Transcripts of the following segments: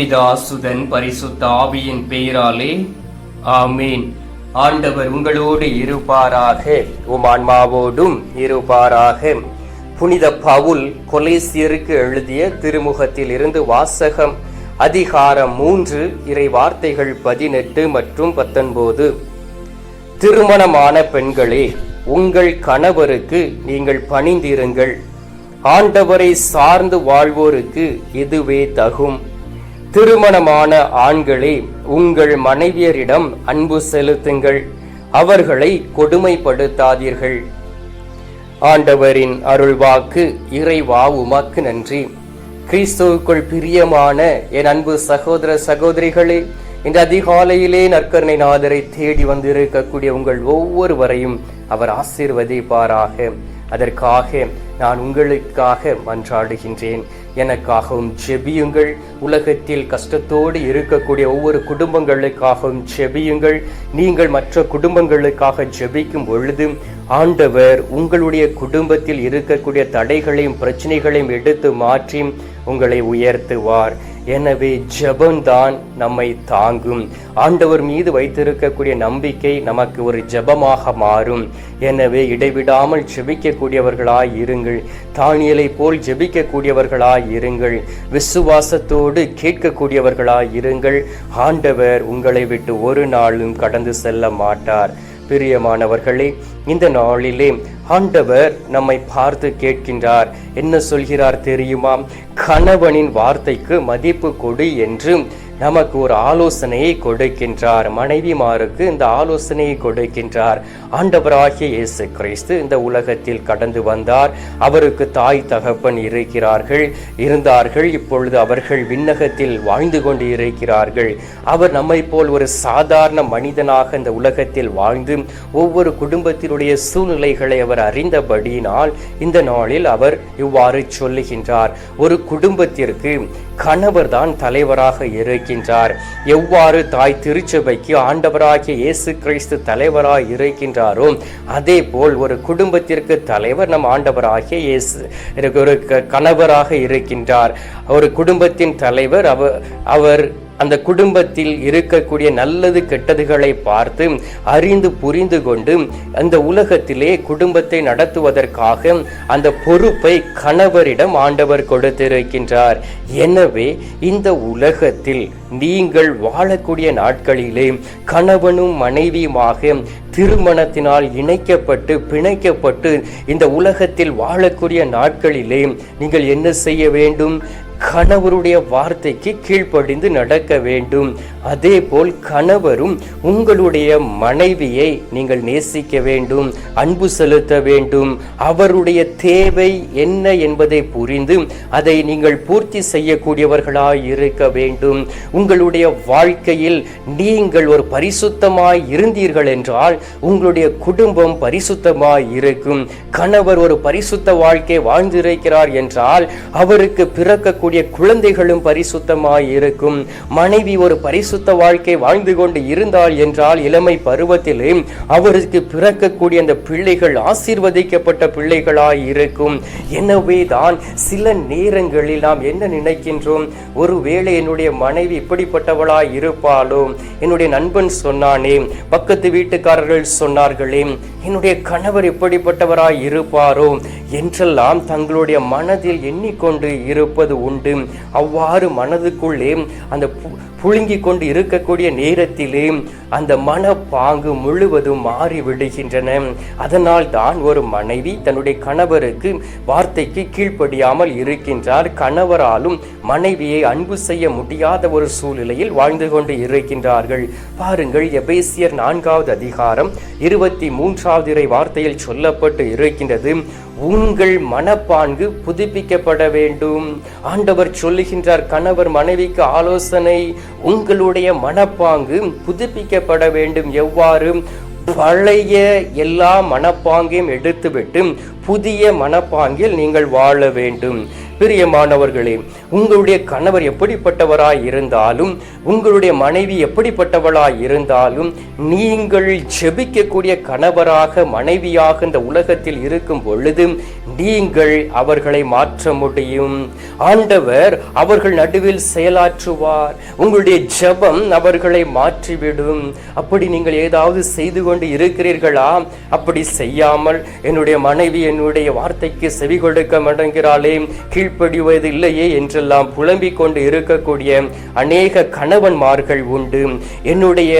பிதாசுதன் பரிசுத்த ஆவியின் பெயராலே ஆமீன். ஆண்டவர் உங்களோடு இருப்பாராக உம் ஆன்மாவோடும் இருப்பாராக. புனித பவுல் கொலேசியருக்கு எழுதிய திருமுகத்தில் இருந்து வாசகம் அதிகாரம் மூன்று இறை வார்த்தைகள் பதினெட்டு மற்றும் பத்தொன்பது. திருமணமான பெண்களே உங்கள் கணவருக்கு நீங்கள் பணிந்திருங்கள். ஆண்டவரை சார்ந்து வாழ்வோருக்கு இதுவே தகும். திருமணமான ஆண்களே உங்கள் மனைவியரிடம் அன்பு செலுத்துங்கள். அவர்களை கொடுமைப்படுத்தாதீர்கள். ஆண்டவரின் அருள்வாக்கு இறைவா உமக்கு நன்றி. கிறிஸ்துவுக்குள் பிரியமான என் அன்பு சகோதர சகோதரிகளே இந்த அதிகாலையிலே நற்கருணை நாதரை தேடி வந்திருக்கக்கூடிய உங்கள் ஒவ்வொருவரையும் அவர் ஆசீர்வதிப்பாராக. அதற்காக நான் உங்களுக்காக மன்றாடுகின்றேன். எனக்காகவும் ஜெபியுங்கள் உலகத்தில் கஷ்டத்தோடு இருக்கக்கூடிய ஒவ்வொரு குடும்பங்களுக்காகவும் செபியுங்கள். நீங்கள் மற்ற குடும்பங்களுக்காக ஜெபிக்கும் பொழுது ஆண்டவர் உங்களுடைய குடும்பத்தில் இருக்கக்கூடிய தடைகளையும் பிரச்சனைகளையும் எடுத்து மாற்றி உங்களை உயர்த்துவார். எனவே ஜபம்தான் நம்மை தாங்கும். ஆண்டவர் மீது வைத்திருக்கக்கூடிய நம்பிக்கை நமக்கு ஒரு ஜெபமாக மாறும். எனவே இடைவிடாமல் ஜெபிக்கக்கூடியவர்களாய் இருங்கள். தானியலை போல் ஜெபிக்கக்கூடியவர்களாய் இருங்கள். விசுவாசத்தோடு கேட்கக்கூடியவர்களாய் இருங்கள். ஆண்டவர் உங்களை விட்டு ஒரு நாளும் கடந்து செல்ல மாட்டார். பிரியமானவர்களே இந்த நாளிலே ஆண்டவர் நம்மை பார்த்து கேட்கின்றார். என்ன சொல்கிறார் தெரியுமா? கணவனின் வார்த்தைக்கு மதிப்பு கொடு என்று நமக்கு ஒரு ஆலோசனையை கொடுக்கின்றார். மனைவிமாருக்கு இந்த ஆலோசனையை கொடுக்கின்றார். ஆண்டவராகிய இயேசு கிறிஸ்து இந்த உலகத்தில் கடந்து வந்தார். அவருக்கு தாய் தகப்பன் இருக்கிறார்கள். இருந்தார்கள். இப்பொழுது அவர்கள் விண்ணகத்தில் வாழ்ந்து கொண்டு இருக்கிறார்கள். அவர் நம்மை போல் ஒரு சாதாரண மனிதனாக இந்த உலகத்தில் வாழ்ந்து ஒவ்வொரு குடும்பத்தினுடைய சூழ்நிலைகளை அவர் அறிந்தபடியினால் இந்த நாளில் அவர் இவ்வாறு சொல்லுகின்றார். ஒரு குடும்பத்திற்கு கணவர் தான் தலைவராக இருக்கின்றார். எவ்வாறு தாய் திருச்சபைக்கு ஆண்டவராகிய இயேசு கிறிஸ்து தலைவராக இருக்கின்றாரோ அதே போல் ஒரு குடும்பத்திற்கு தலைவர் நம் ஆண்டவராகிய இயேசு ஒரு க- கணவராக இருக்கின்றார். ஒரு குடும்பத்தின் தலைவர் அவர் அவர் அந்த குடும்பத்தில் இருக்கக்கூடிய நல்லது கெட்டதுகளை பார்த்து அறிந்து புரிந்து கொண்டு அந்த உலகத்திலே குடும்பத்தை நடத்துவதற்காக அந்த பொறுப்பை கணவரிடம் ஆண்டவர் கொடுத்திருக்கின்றார். எனவே இந்த உலகத்தில் நீங்கள் வாழக்கூடிய நாட்களிலே கணவனும் மனைவியுமாக திருமணத்தினால் இணைக்கப்பட்டு பிணைக்கப்பட்டு இந்த உலகத்தில் வாழக்கூடிய நாட்களிலே நீங்கள் என்ன செய்ய வேண்டும்? கணவருடைய வார்த்தைக்கு கீழ்ப்படிந்து நடக்க வேண்டும். அதே போல் கணவரும் உங்களுடைய மனைவியை நீங்கள் நேசிக்க வேண்டும் அன்பு செலுத்த வேண்டும். அவருடைய தேவை என்ன என்பதை புரிந்து அதை நீங்கள் பூர்த்தி செய்யக்கூடியவர்களாய் இருக்க வேண்டும். உங்களுடைய வாழ்க்கையில் நீங்கள் ஒரு பரிசுத்தமாய் இருந்தீர்கள் என்றால் உங்களுடைய குடும்பம் பரிசுத்தமாய் இருக்கும். கணவர் ஒரு பரிசுத்த வாழ்க்கை வாழ்ந்திருக்கிறார் என்றால் அவருக்கு பிறக்கக்கூடிய குழந்தைகளும் பரிசுத்தமாய் இருக்கும். மனைவி ஒரு பரிசுத்த வாழ்க்கை வாழ்ந்து கொண்டு இருந்தால் என்றால் இளமை பருவத்திலே அவருக்கு பிறக்கக்கூடிய அந்த பிள்ளைகள் ஆசீர்வதிக்கப்பட்ட பிள்ளைகளாய் இருக்கும். எனவே தான் சில நேரங்களில் நாம் என்ன நினைக்கின்றோம்? ஒருவேளை என்னுடைய மனைவி இப்படிப்பட்டவளாய் இருப்பாளோ? என்னுடைய நண்பன் சொன்னானே பக்கத்து வீட்டுக்காரர்கள் சொன்னார்களே என்னுடைய கணவர் இப்படிப்பட்டவராய் இருப்பாரோ? என்றெல்லாம் தங்களுடைய மனதில் எண்ணிக்கொண்டு இருப்பது உண்டு. அவ்வாறு மனதுக்குள்ளே அந்த பு- கொண்டு இருக்கக்கூடிய நேரத்திலே அந்த மனப்பாங்கு முழுவதும் மாறி விடுகின்றன. அதனால் தான் ஒரு மனைவி தன்னுடைய கணவருக்கு வார்த்தைக்கு கீழ்ப்படியாமல் இருக்கின்றார். கணவராலும் மனைவியை அன்பு செய்ய முடியாத ஒரு சூழ்நிலையில் வாழ்ந்து கொண்டு இருக்கின்றார்கள். பாருங்கள் எபேசியர் நான்காவது அதிகாரம் இருபத்தி மூன்றாவது இறை வார்த்தையில் சொல்லப்பட்டு இருக்கின்றது. உங்கள் மனப்பான்கு புதுப்பிக்கப்பட வேண்டும். ஆண்டவர் சொல்லுகின்றார் கணவர் மனைவிக்கு ஆலோசனை உங்களுடைய மனப்பாங்கு புதுப்பிக்கப்பட வேண்டும். எவ்வாறு? பழைய எல்லா மனப்பாங்கையும் எடுத்துவிட்டு புதிய மனப்பாங்கில் நீங்கள் வாழ வேண்டும். பிரியமானவர்களே உங்களுடைய கணவர் எப்படிப்பட்டவராய் இருந்தாலும் உங்களுடைய மனைவி எப்படிப்பட்டவளாய் இருந்தாலும் நீங்கள் ஜெபிக்கக்கூடிய கணவராக மனைவியாக இந்த உலகத்தில் இருக்கும் பொழுது நீங்கள் அவர்களை மாற்ற முடியும். ஆண்டவர் அவர்கள் நடுவில் செயலாற்றுவார். உங்களுடைய ஜெபம் அவர்களை மாற்றிவிடும். அப்படி நீங்கள் ஏதாவது செய்து கொண்டு இருக்கிறீர்களா? அப்படி செய்யாமல் என்னுடைய மனைவி என்னுடைய வார்த்தைக்கு செவி கொடுக்க மாட்டேங்கிறாளே. கீழ்ப்படிவது இல்லையே என்றெல்லாம் புலம்பிக் கொண்டு இருக்கக்கூடிய அநேக கணவன்மார்கள் உண்டு. என்னுடைய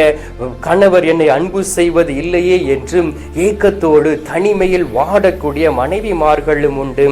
கணவர் என்னை அன்பு செய்வது இல்லையே என்றும் ஏக்கத்தோடு தனிமையில் வாடக்கூடிய மனைவிமார்களும் உண்டு.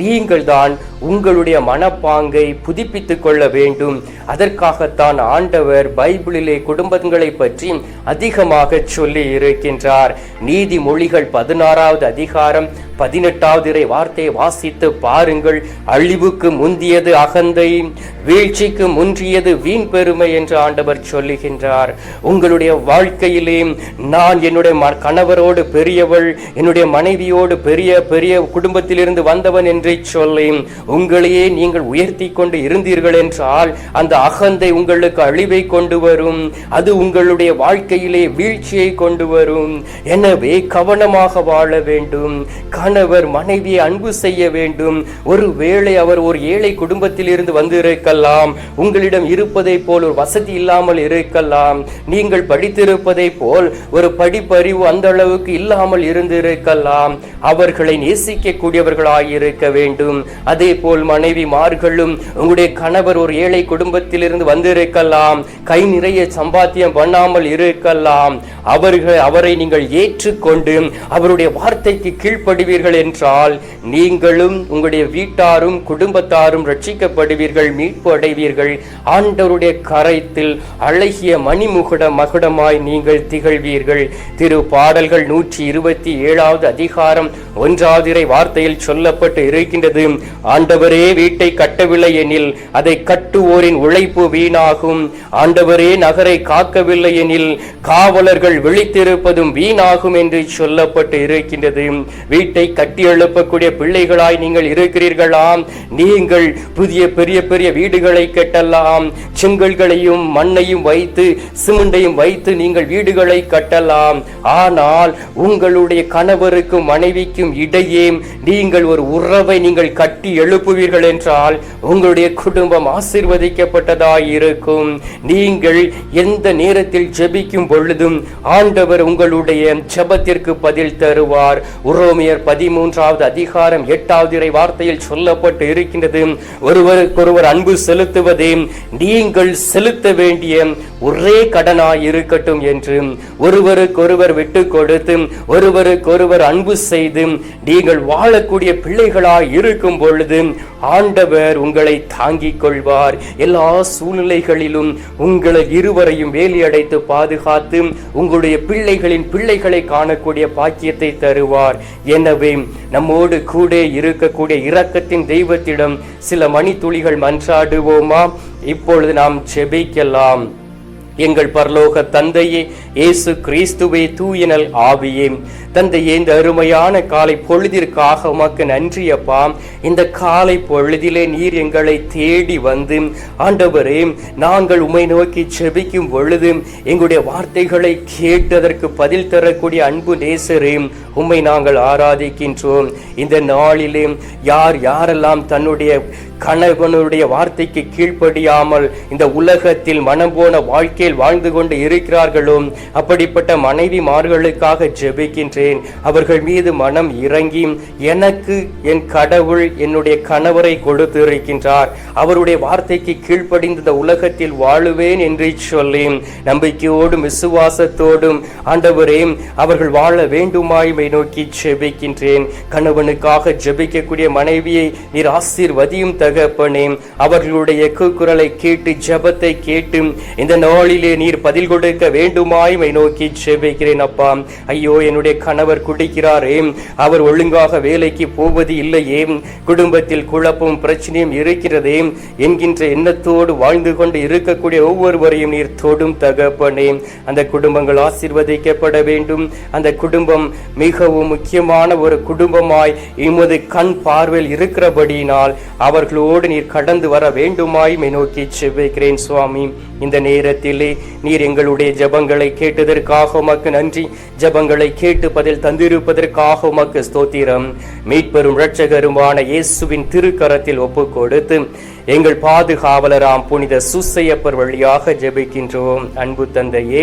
நீங்கள் தான் உங்களுடைய மனப்பாங்கை புதுப்பித்துக் கொள்ள வேண்டும். அதற்காகத்தான் ஆண்டவர் பைபிளிலே குடும்பங்களை பற்றி அதிகமாக சொல்லி இருக்கின்றார் நீதிமொழிகள் பதினாறாவது அதிகாரம் பதினெட்டாவது இறை வார்த்தையை வாசித்து பாருங்கள். அழிவுக்கு முந்தியது அகந்தை வீழ்ச்சிக்கு முன்றியது வீண் பெருமை என்று ஆண்டவர் சொல்லுகின்றார். உங்களுடைய வாழ்க்கையிலே நான் என்னுடைய ம- கணவரோடு பெரியவள் என்னுடைய மனைவியோடு பெரிய பெரிய குடும்பத்திலிருந்து வந்தவன் என்று சொல்லி உங்களையே நீங்கள் உயர்த்தி கொண்டு இருந்தீர்கள் என்றால் அந்த அகந்தை உங்களுக்கு அழிவை கொண்டு வரும். அது உங்களுடைய வாழ்க்கையிலே வீழ்ச்சியை கொண்டு வரும். எனவே கவனமாக வாழ வேண்டும். கணவர் மனைவியை அன்பு செய்ய வேண்டும். ஒருவேளை அவர் ஒரு ஏழை குடும்பத்தில் இருந்து வந்து இருக்கலாம் உங்களிடம் இருப்பதை போல் ஒரு வசதி இல்லாமல் இருக்கலாம். நீங்கள் படித்திருப்பதை போல் ஒரு படிப்பறிவு அந்த அளவுக்கு இல்லாமல் இருந்திருக்கலாம். அவர்களை நேசிக்கக்கூடியவர்களாக இருக்க வேண்டும். அதே போல் மனைவிமார்களும் உங்களுடைய கணவர் ஒரு ஏழை குடும்பத்தில் இருந்து வந்திருக்கலாம். கை நிறைய சம்பாத்தியம் பண்ணாமல் இருக்கலாம். அவர்கள் அவரை நீங்கள் ஏற்றுக்கொண்டு அவருடைய வார்த்தைக்கு கீழ்ப்படுவீர்கள் என்றால் நீங்களும் உங்களுடைய வீட்டாரும் குடும்பத்தாரும் ரட்சிக்கப்படுவீர்கள் மீட்பு அடைவீர்கள் ஆண்டவருடைய கரைத்தில் அழகிய மணிமுகுட மகுடமாய் நீங்கள் திகழ்வீர்கள். திரு பாடல்கள் நூற்றி இருபத்தி ஏழாவது அதிகாரம் ஒன்றாவது வார்த்தையில் சொல்லப்பட்டு இருக்கின்றது. ஆண்டவரே வீட்டை கட்டவில்லை எனில் அதை கட்டுவோரின் உழைப்பு வீணாகும். ஆண்டவரே நகரை காக்கவில்லை எனில் காவலர்கள் விழித்திருப்பதும் வீணாகும் என்று சொல்லப்பட்டு இருக்கின்றது. வீட்டை கட்டி எழுப்பக்கூடிய பிள்ளைகளாய் நீங்கள் இருக்கிறீர்களாம். நீங்கள் புதிய பெரிய பெரிய வீடுகளை கட்டலாம். செங்கல்களையும் மண்ணையும் வைத்து சிமெண்டையும் வைத்து நீங்கள் வீடுகளை கட்டலாம். ஆனால் உங்களுடைய கணவருக்கும் மனைவிக்கும் இடையே நீங்கள் ஒரு உறவை நீங்கள் கட்டி எழுப்புவீர்கள் என்றால் உங்களுடைய குடும்பம் ஆசீர்வதிக்கப்பட்டதாய் இருக்கும் நீங்கள் எந்த நேரத்தில் ஜெபிக்கும் பொழுதும் ஆண்டவர் உங்களுடைய ஜெபத்திற்கு பதில் தருவார். உரோமியர் பதிமூன்றாவது அதிகாரம் எட்டாவது இறை வார்த்தையில் சொல்லப்பட்டு இருக்கின்றது. ஒருவருக்கொருவர் அன்பு செலுத்துவதே நீங்கள் செலுத்த வேண்டிய ஒரே கடனாய் இருக்கட்டும் என்று ஒருவருக்கொருவர் விட்டு கொடுத்து ஒருவருக்கொருவர் அன்பு செய்து நீங்கள் வாழக்கூடிய பிள்ளைகளாய் இருக்கும் பொழுது ஆண்டவர் உங்களை தாங்கிக் கொள்வார். எல்லா சூழ்நிலைகளிலும் உங்களை இருவரையும் வேலியடைத்து பாதுகாத்து உங்களுடைய பிள்ளைகளின் பிள்ளைகளை காணக்கூடிய பாக்கியத்தை தருவார். எனவே நம்மோடு கூட இருக்கக்கூடிய இரக்கத்தின் தெய்வத்திடம் சில மணித்துளிகள் மன்றாடுவோமா? இப்பொழுது நாம் செபிக்கலாம் எங்கள் பரலோக தந்தையே இயேசு கிறிஸ்துவே தூயனல் ஆவியே. தந்தையே இந்த அருமையான காலை பொழுதிற்காக உமக்கு நன்றி அப்பா. இந்த காலை பொழுதிலே நீர் எங்களை தேடி வந்து ஆண்டவரே நாங்கள் உமை நோக்கி செபிக்கும் பொழுது எங்களுடைய வார்த்தைகளை கேட்டதற்கு பதில் தரக்கூடிய அன்பு நேசரே உம்மை நாங்கள் ஆராதிக்கின்றோம். இந்த நாளிலே யார் யாரெல்லாம் தன்னுடைய கணவனுடைய வார்த்தைக்கு கீழ்ப்படியாமல் இந்த உலகத்தில் மனம் போன வாழ்க்கையில் வாழ்ந்து கொண்டு இருக்கிறார்களோ? அப்படிப்பட்ட மனைவிமார்களுக்காக ஜெபிக்கின்றேன். அவர்கள் மீது மனம் இறங்கி எனக்கு என் கடவுள் என்னுடைய கணவரை கொடுத்து இருக்கின்றார் அவருடைய வார்த்தைக்கு கீழ்ப்படிந்து இந்த உலகத்தில் வாழுவேன் என்று சொல்லி நம்பிக்கையோடும் விசுவாசத்தோடும் ஆண்டவரே அவர்கள் வாழ வேண்டுமாய்மை நோக்கி ஜெபிக்கின்றேன். கணவனுக்காக ஜெபிக்கக்கூடிய மனைவியை நீர் ஆசீர்வதியும் தகப்பனே அவர்களுடைய குரலை கேட்டு ஜபத்தை கேட்டு இந்த நாளிலே நீர் பதில் கொடுக்க வேண்டுமாய் நோக்கி செபிக்கிறேன் அப்பா. ஐயோ என்னுடைய கணவர் குடிக்கிறாரே. அவர் ஒழுங்காக வேலைக்கு போவது இல்லையே. குடும்பத்தில் குழப்பம் பிரச்சனையும் இருக்கிறதே. என்கின்ற எண்ணத்தோடு வாழ்ந்து கொண்டு இருக்கக்கூடிய ஒவ்வொருவரையும் நீர் தொடும் தகப்பனே. அந்த குடும்பங்கள் ஆசிர்வதிக்கப்பட வேண்டும். அந்த குடும்பம் மிகவும் முக்கியமான ஒரு குடும்பமாய் இமது கண் பார்வையில் இருக்கிறபடியினால் அவர்கள் அவர்களோடு நீர் கடந்து வர வேண்டுமாய் நோக்கி செவ்விக்கிறேன் சுவாமி. இந்த நேரத்திலே நீர் எங்களுடைய ஜபங்களை கேட்டதற்காக உமக்கு நன்றி. ஜபங்களை கேட்டு பதில் தந்திருப்பதற்காக உமக்கு ஸ்தோத்திரம். மீட்பெரும் இரட்சகருமான இயேசுவின் திருக்கரத்தில் ஒப்பு கொடுத்து எங்கள் பாதுகாவலராம் புனித சுசையப்பர் வழியாக ஜெபிக்கின்றோம். அன்பு தந்தையே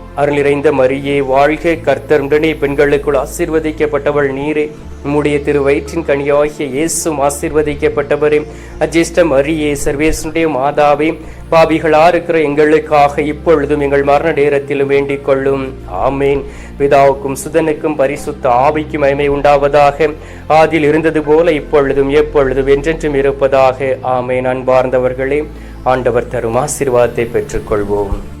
அருள் நிறைந்த மரியே வாழ்க கர்த்தருடனே பெண்களுக்குள் ஆசீர்வதிக்கப்பட்டவள் நீரே. உம்முடைய திரு வயிற்றின் கனியாகிய இயேசும் ஆசீர்வதிக்கப்பட்டவரே. அஜிஷ்ட மரியே சர்வேசனுடைய மாதாவே பாபிகளா இருக்கிற எங்களுக்காக இப்பொழுதும் எங்கள் மரண நேரத்திலும் வேண்டிக் கொள்ளும். ஆமேன். பிதாவுக்கும் சுதனுக்கும் பரிசுத்த ஆவிக்கும் மகிமை உண்டாவதாக. ஆதில் இருந்தது போல இப்பொழுதும் எப்பொழுதும் என்றென்றும் இருப்பதாக. ஆமேன். அன்பார்ந்தவர்களே ஆண்டவர் தரும் ஆசீர்வாதத்தை பெற்றுக்கொள்வோம்.